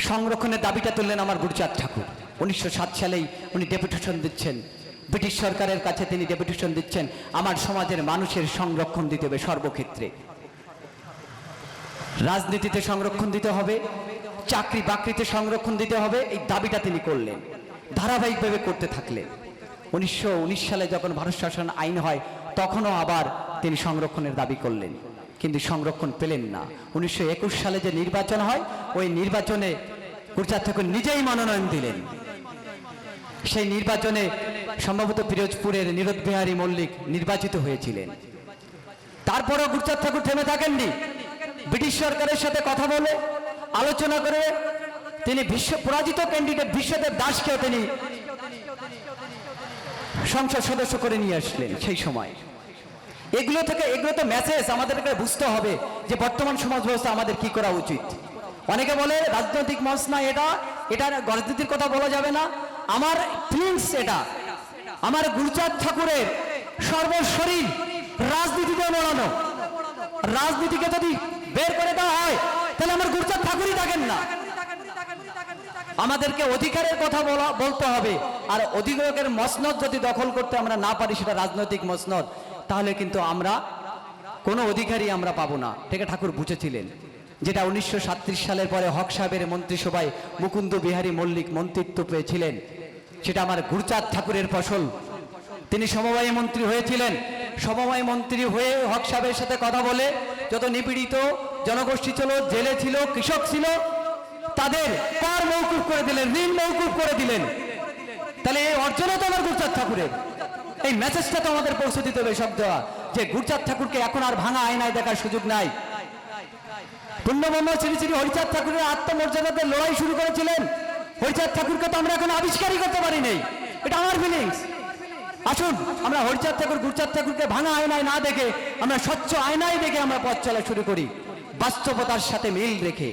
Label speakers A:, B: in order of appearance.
A: সংরক্ষণের দাবিটা তুললেন আমার গুরুচাঁদ ঠাকুর। উনিশশো সাত সালেই উনি ডেপুটেশন দিচ্ছেন। ব্রিটিশ সরকারের কাছে তিনি ডেপুটেশন দিচ্ছেন, আমার সমাজের মানুষের সংরক্ষণ দিতে হবে সর্বক্ষেত্রে। রাজনীতিতে সংরক্ষণ দিতে হবে, চাকরি বাকরিতে সংরক্ষণ দিতে হবে, এই দাবিটা তিনি করলেন। ধারাবাহিকভাবে করতে থাকলেন। উনিশশো উনিশ সালে যখন ভারত শাসন আইন হয়, তখনও আবার তিনি সংরক্ষণের দাবি করলেন। কিন্তু সংরক্ষণ পেলেন না। উনিশশো একুশ সালে যে নির্বাচন হয়, ওই নির্বাচনে গুরজাত ঠাকুর নিজেই মনোনয়ন দিলেন। সেই নির্বাচনে সম্ভবত পিরোজপুরের নীরদ বিহারী মল্লিক নির্বাচিত হয়েছিলেন। তারপরও গুরচাঁদ ঠাকুর থেমে থাকেননি। ব্রিটিশ সরকারের সাথে কথা বলে, আলোচনা করে, তিনি বিশ্ব, পরাজিত ক্যান্ডিডেট বিশ্বদেব দাসকেও তিনি সংসদ সদস্য করে নিয়ে আসলেন সেই সময়। এগুলো থেকে, এগুলো তো মেসেজ আমাদেরকে বুঝতে হবে যে বর্তমান সমাজ ব্যবস্থা আমাদের কি করা উচিত। অনেকে বলে, রাজনৈতিক মঞ্চ না এটা এটা রাজনীতির কথা বলা যাবে না। আমার ফিলিংস এটা। আমার গুরুচাঁদ ঠাকুরের সর্বশরীর রাজনীতিতে মরানো রাজনীতিকে যদি বের করে দেওয়া হয়, তাহলে আমার গুরুচাঁদ ঠাকুরই থাকেন না। আমাদেরকে অধিকারের কথা বলা, বলতে হবে। আর অধিকারের মসনদ যদি দখল করতে আমরা না পারি, সেটা রাজনৈতিক মসনদ। তাহলে কিন্তু আমরা কোনো অধিকারই আমরা পাবো না। থেকে ঠাকুর বুঝেছিলেন যেটা উনিশশো সালের পরে হক সাহেবের মন্ত্রিসভায় মুকুন্দ বিহারী মল্লিক মন্ত্রিত্ব পেয়েছিলেন। সেটা আমার গুরচাঁদ ঠাকুরের ফসল। তিনি সমবায় মন্ত্রী হয়েছিলেন। সমবায় মন্ত্রী হয়ে হক সাহেবের সাথে কথা বলে যত নিপীড়িত জনগোষ্ঠী ছিল, জেলে ছিল, কৃষক ছিল, তাদের কর মৌকুফ করে দিলেন? ঋণ মৌকুফ করে দিলেন। তাহলে এই অর্জনও তো আমার গুরচাঁদ ঠাকুরের। এই মেসেজটা তো আমাদের পৌঁছে দিতে হবে সব দেওয়া যে গুরচাঁদ ঠাকুরকে এখন আর ভাঙা আয়নায় দেখার সুযোগ নাই। পূর্ণব্রহ্ম শ্রী শ্রী হরিচাঁদ ঠাকুরের আত্মমর্যাদাতে লড়াই শুরু করেছিলেন। হরিচাঁদ ঠাকুরকে তো আমরা এখন আবিষ্কারই করতে পারি নাই। এটা আমার ফিলিংস আসুন, আমরা হরিচাঁদ ঠাকুর গুরচাঁদ ঠাকুরকে ভাঙা আয়নায় না দেখে, আমরা স্বচ্ছ আয়নায় দেখে আমরা পথ চলা শুরু করি। বাস্তবতার সাথে মিল রেখে।